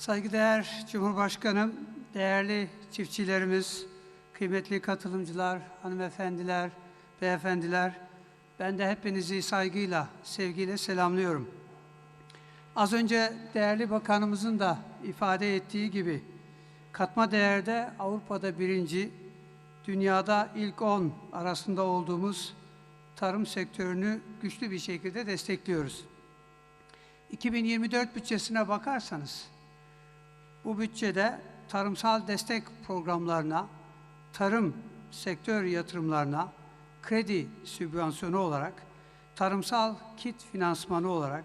Saygıdeğer Cumhurbaşkanım, değerli çiftçilerimiz, kıymetli katılımcılar, hanımefendiler, beyefendiler, ben de hepinizi saygıyla, sevgiyle selamlıyorum. Az önce değerli bakanımızın da ifade ettiği gibi, katma değerde Avrupa'da birinci, dünyada ilk 10 arasında olduğumuz tarım sektörünü güçlü bir şekilde destekliyoruz. 2024 bütçesine bakarsanız, bu bütçede tarımsal destek programlarına, tarım sektör yatırımlarına, kredi sübvansiyonu olarak, tarımsal kit finansmanı olarak,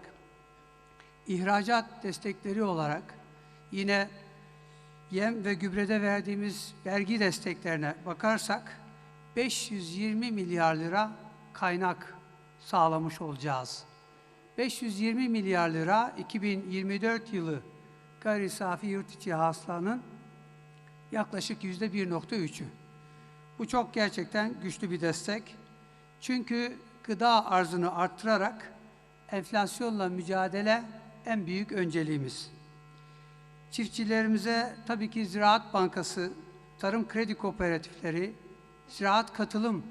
ihracat destekleri olarak, yine yem ve gübrede verdiğimiz vergi desteklerine bakarsak 520 milyar lira kaynak sağlamış olacağız. 520 milyar lira 2024 yılı gayri safi yurt içi hasılanın yaklaşık yüzde 1.3'ü. Bu çok gerçekten güçlü bir destek. Çünkü gıda arzını arttırarak enflasyonla mücadele en büyük önceliğimiz. Çiftçilerimize tabii ki Ziraat Bankası, Tarım Kredi Kooperatifleri, Ziraat Katılım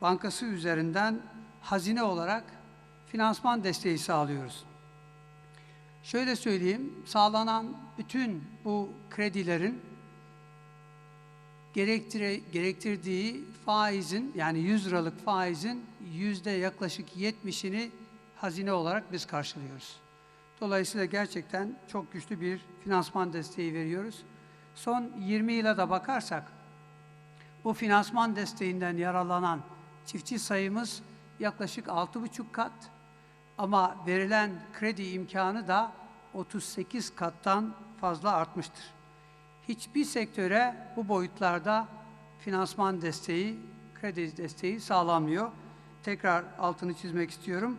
Bankası üzerinden hazine olarak finansman desteği sağlıyoruz. Şöyle söyleyeyim, sağlanan bütün bu kredilerin gerektire, gerektirdiği faizin yani 100 liralık faizin yüzde yaklaşık 70'ini hazine olarak biz karşılıyoruz. Dolayısıyla gerçekten çok güçlü bir finansman desteği veriyoruz. Son 20 yıla da bakarsak bu finansman desteğinden yararlanan çiftçi sayımız yaklaşık 6,5 kat ama verilen kredi imkanı da 38 kattan fazla artmıştır. Hiçbir sektöre bu boyutlarda finansman desteği, kredi desteği sağlanmıyor. Tekrar altını çizmek istiyorum.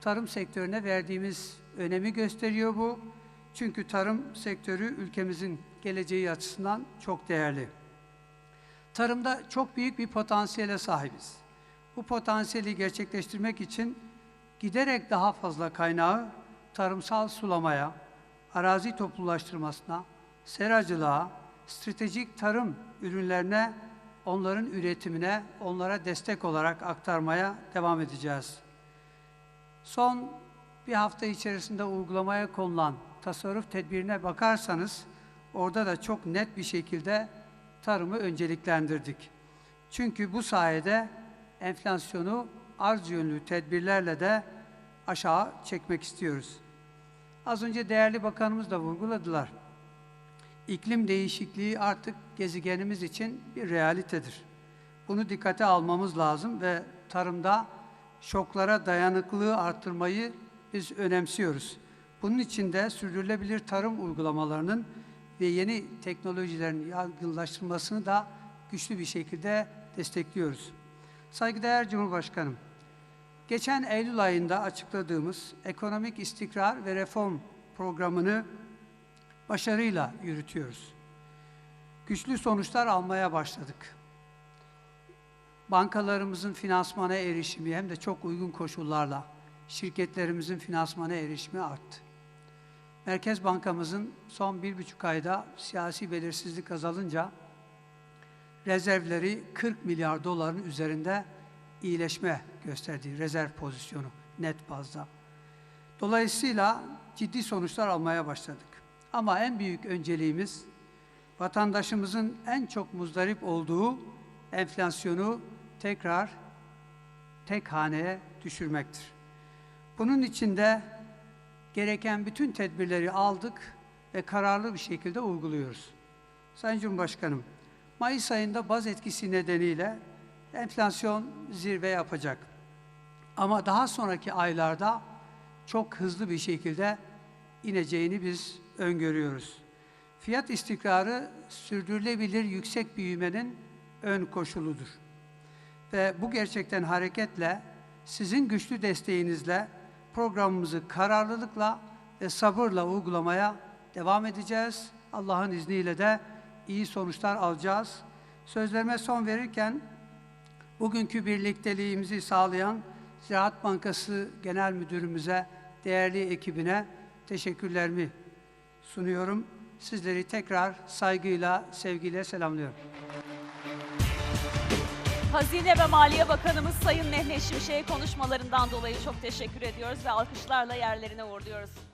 Tarım sektörüne verdiğimiz önemi gösteriyor bu. Çünkü tarım sektörü ülkemizin geleceği açısından çok değerli. Tarımda çok büyük bir potansiyele sahibiz. Bu potansiyeli gerçekleştirmek için giderek daha fazla kaynağı tarımsal sulamaya, arazi toplulaştırmasına, seracılığa, stratejik tarım ürünlerine, onların üretimine, onlara destek olarak aktarmaya devam edeceğiz. Son bir hafta içerisinde uygulamaya konulan tasarruf tedbirine bakarsanız, orada da çok net bir şekilde tarımı önceliklendirdik. Çünkü bu sayede enflasyonu arz yönlü tedbirlerle de aşağı çekmek istiyoruz. Az önce değerli bakanımız da vurguladılar. İklim değişikliği artık gezegenimiz için bir realitedir. Bunu dikkate almamız lazım ve tarımda şoklara dayanıklılığı arttırmayı biz önemsiyoruz. Bunun için de sürdürülebilir tarım uygulamalarının ve yeni teknolojilerin yaygınlaştırılmasını da güçlü bir şekilde destekliyoruz. Saygıdeğer Cumhurbaşkanım, geçen Eylül ayında açıkladığımız ekonomik istikrar ve reform programını başarıyla yürütüyoruz. Güçlü sonuçlar almaya başladık. Bankalarımızın finansmana erişimi hem de çok uygun koşullarla şirketlerimizin finansmana erişimi arttı. Merkez Bankamızın son bir buçuk ayda siyasi belirsizlik azalınca rezervleri 40 milyar doların üzerinde iyileşme gösterdiği rezerv pozisyonu net bazda. Dolayısıyla ciddi sonuçlar almaya başladık. Ama en büyük önceliğimiz vatandaşımızın en çok muzdarip olduğu enflasyonu tekrar tek haneye düşürmektir. Bunun için de gereken bütün tedbirleri aldık ve kararlı bir şekilde uyguluyoruz. Sayın Cumhurbaşkanım, Mayıs ayında baz etkisi nedeniyle enflasyon zirve yapacak. Ama daha sonraki aylarda çok hızlı bir şekilde ineceğini biz öngörüyoruz. Fiyat istikrarı sürdürülebilir yüksek büyümenin ön koşuludur. Ve bu gerçekten hareketle sizin güçlü desteğinizle programımızı kararlılıkla ve sabırla uygulamaya devam edeceğiz. Allah'ın izniyle de iyi sonuçlar alacağız. Sözlerime son verirken bugünkü birlikteliğimizi sağlayan Ziraat Bankası Genel Müdürümüze, değerli ekibine teşekkürlerimi sunuyorum. Sizleri tekrar saygıyla, sevgiyle selamlıyorum. Hazine ve Maliye Bakanımız Sayın Mehmet Şimşek'e konuşmalarından dolayı çok teşekkür ediyoruz ve alkışlarla yerlerine uğurluyoruz.